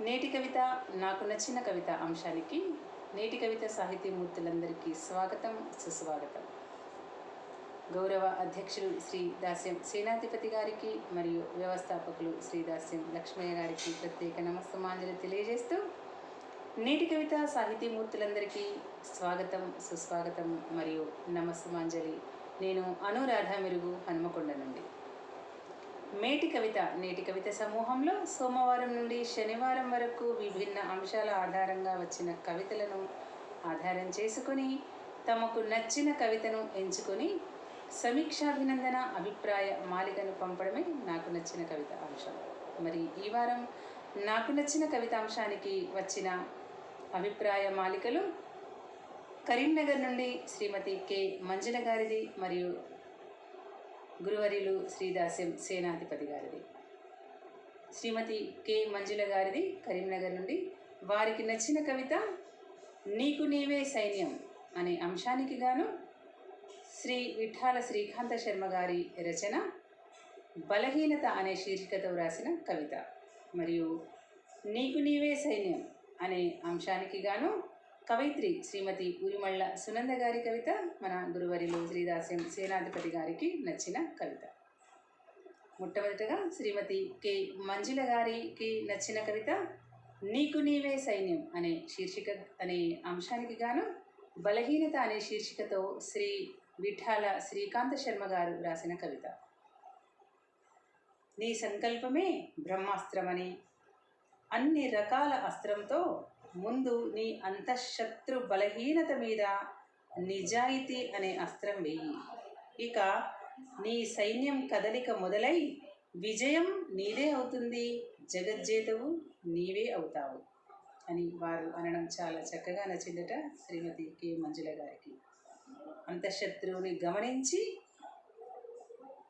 నేటి కవిత నాకు నచ్చిన కవిత అంశానికి నేటి కవిత సాహితీమూర్తులందరికీ స్వాగతం సుస్వాగతం. గౌరవ అధ్యక్షులు శ్రీ దాస్యం సేనాధిపతి గారికి మరియు వ్యవస్థాపకులు శ్రీ దాస్యం లక్ష్మయ్య గారికి ప్రత్యేక నమస్తమాంజలి తెలియజేస్తూ నేటి కవిత సాహితీమూర్తులందరికీ స్వాగతం సుస్వాగతం మరియు నమస్తమాంజలి నేను అనురాధ మెరుగు హనుమకొండ నుండి. మేటి కవిత నేటి కవిత సమూహంలో సోమవారం నుండి శనివారం వరకు విభిన్న అంశాల ఆధారంగా వచ్చిన కవితలను ఆధారం చేసుకొని తమకు నచ్చిన కవితను ఎంచుకొని సమీక్షాభినందన అభిప్రాయ మాలికను పంపడమే నాకు నచ్చిన కవిత అంశం. మరి ఈ వారం నాకు నచ్చిన కవిత అంశానికి వచ్చిన అభిప్రాయ మాలికలు కరీంనగర్ నుండి శ్రీమతి కె. మంజుల గారిది మరియు గురువరిలు శ్రీదాస్యం సేనాధిపతి గారిది. శ్రీమతి కె మంజుల గారిది కరీంనగర్ నుండి. వారికి నచ్చిన కవిత నీకు నీవే సైన్యం అనే అంశానికి గాను శ్రీ విఠాల శ్రీకాంత శర్మ గారి రచన బలహీనత అనే శీర్షికతో వ్రాసిన కవిత. మరియు నీకు నీవే సైన్యం అనే అంశానికి గాను కవయిత్రి శ్రీమతి ఉరిమళ్ళ సునంద గారి కవిత మన గురువరిలో శ్రీదాస్యం సేనాధిపతి గారికి నచ్చిన కవిత. మొట్టమొదటగా శ్రీమతి కె. మంజుల గారికి నచ్చిన కవిత నీకు నీవే సైన్యం అనే శీర్షిక అనే అంశానికి గాను బలహీనత అనే శీర్షికతో శ్రీ విఠాల శ్రీకాంత శర్మ గారు రాసిన కవిత. నీ సంకల్పమే బ్రహ్మాస్త్రమని అన్ని రకాల అస్త్రంతో ముందు నీ అంతఃశత్రు బలహీనత మీద నిజాయితీ అనే అస్త్రం వెయ్యి ఇక నీ సైన్యం కదలిక మొదలై విజయం నీదే అవుతుంది. జగజ్జేతవు నీవే అవుతావు అని వారు అనడం చాలా చక్కగా నచ్చిందట శ్రీమతి కె. మంజుల గారికి. అంతఃశత్రువుని గమనించి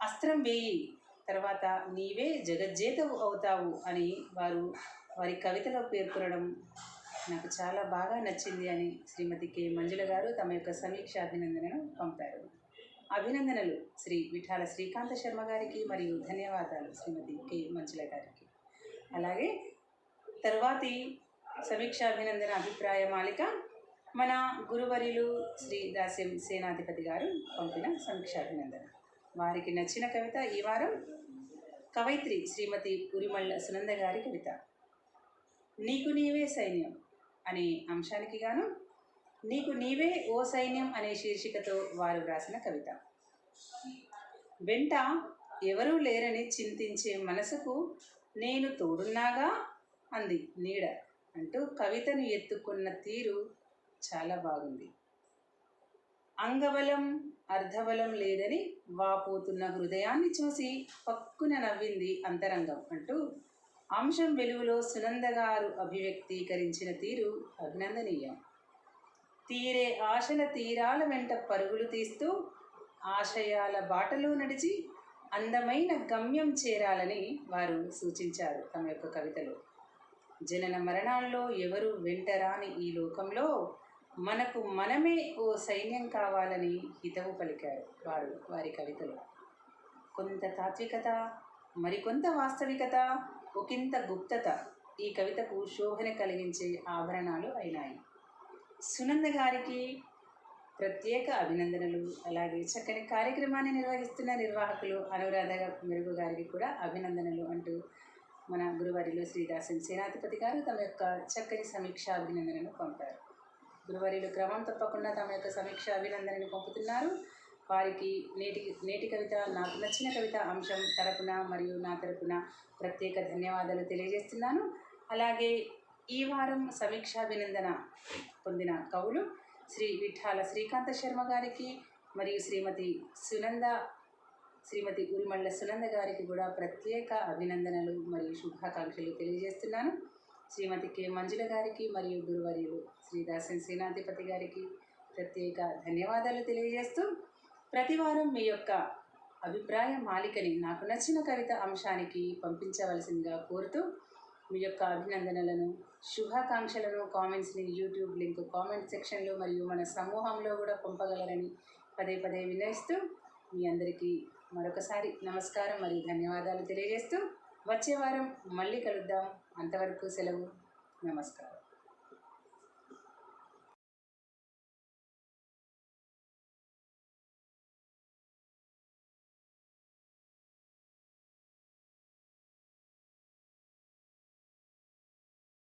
అస్త్రం వేయి. తర్వాత నీవే జగజ్జేతవు అవుతావు అని వారు వారి కవితలో పేర్కొనడం నాకు చాలా బాగా నచ్చింది అని శ్రీమతి కె. మంజుల గారు తమ యొక్క సమీక్ష అభినందనను పంపారు. అభినందనలు శ్రీ విఠాల శ్రీకాంత శర్మ గారికి మరియు ధన్యవాదాలు శ్రీమతి కె. మంజుల గారికి. అలాగే తర్వాతి సమీక్షాభినందన అభిప్రాయ మాలిక మన గురువరిలు శ్రీ దాస్యం సేనాధిపతి గారు పంపిన సమీక్షాభినందన వారికి నచ్చిన కవిత ఈ వారం కవయిత్రి శ్రీమతి ఉరిమళ్ళ సునంద గారి కవిత. నీకు నీవే సైన్యం. అనే అంశానికి గాను నీకు నీవే ఓ సైన్యం అనే శీర్షికతో వారు వ్రాసిన కవిత. వెంట ఎవరూ లేరని చింతించే మనసుకు నేను తోడున్నాగా? అంది నీడ. అంటూ కవితను ఎత్తుకున్న తీరు చాలా బాగుంది. అంగబలం అర్ధబలం లేదని వాపోతున్న హృదయాన్ని చూసి పక్కున నవ్వింది అంతరంగం అంటూ అంశం వెలుగులో సునంద గారు అభివ్యక్తీకరించిన తీరు అభినందనీయం. తీరే ఆశల తీరాల వెంట పరుగులు తీస్తూ ఆశయాల బాటలో నడిచి అందమైన గమ్యం చేరాలని వారు సూచించారు తమ యొక్క కవితలో. జనన మరణాల్లో ఎవరు వెంటరాని ఈ లోకంలో మనకు మనమే ఓ సైన్యం కావాలని హితవు పలికారు వారు వారి కవితలో. కొంత తాత్వికత మరికొంత వాస్తవికత ఒకంత గుప్తత ఈ కవితకు శోభన కలిగించే ఆభరణాలు అయినాయి. సునంద గారికి ప్రత్యేక అభినందనలు అలాగే చక్కని కార్యక్రమాన్ని నిర్వహిస్తున్న నిర్వాహకులు అనురాధ మెరుగు గారికి కూడా అభినందనలు అంటూ మన గురువారిలో శ్రీదాసన్ సేనాధిపతి గారు తమ యొక్క చక్కని సమీక్ష అభినందనను పంపారు. గురువారిలో క్రమం తప్పకుండా తమ యొక్క సమీక్ష అభినందనను పంపుతున్నారు. వారికి నేటి నేటి కవిత నాకు నచ్చిన కవిత అంశం తరపున మరియు నా తరపున ప్రత్యేక ధన్యవాదాలు తెలియజేస్తున్నాను. అలాగే ఈ వారం సమీక్షాభినందన పొందిన కవులు శ్రీ విఠాల శ్రీకాంత శర్మ గారికి మరియు శ్రీమతి సునంద శ్రీమతి ఉరిమళ్ళ సునంద గారికి కూడా ప్రత్యేక అభినందనలు మరియు శుభాకాంక్షలు తెలియజేస్తున్నాను. శ్రీమతి కె మంజుల గారికి మరియు గురువర్యులు శ్రీదాసన్ సేనాధిపతి గారికి ప్రత్యేక ధన్యవాదాలు తెలియజేస్తూ ప్రతివారం మీ యొక్క అభిప్రాయ మాలికని నాకు నచ్చిన కవిత అంశానికి పంపించవలసిందిగా కోరుతూ మీ యొక్క అభినందనలను శుభాకాంక్షలను కామెంట్స్ని యూట్యూబ్ లింక్ కామెంట్ సెక్షన్లో మరియు మన సమూహంలో కూడా పంపగలరని పదే పదే వినయిస్తూ మీ అందరికీ మరొకసారి నమస్కారం మరియు ధన్యవాదాలు తెలియజేస్తూ వచ్చే వారం మళ్ళీ కలుద్దాం. అంతవరకు సెలవు. నమస్కారం.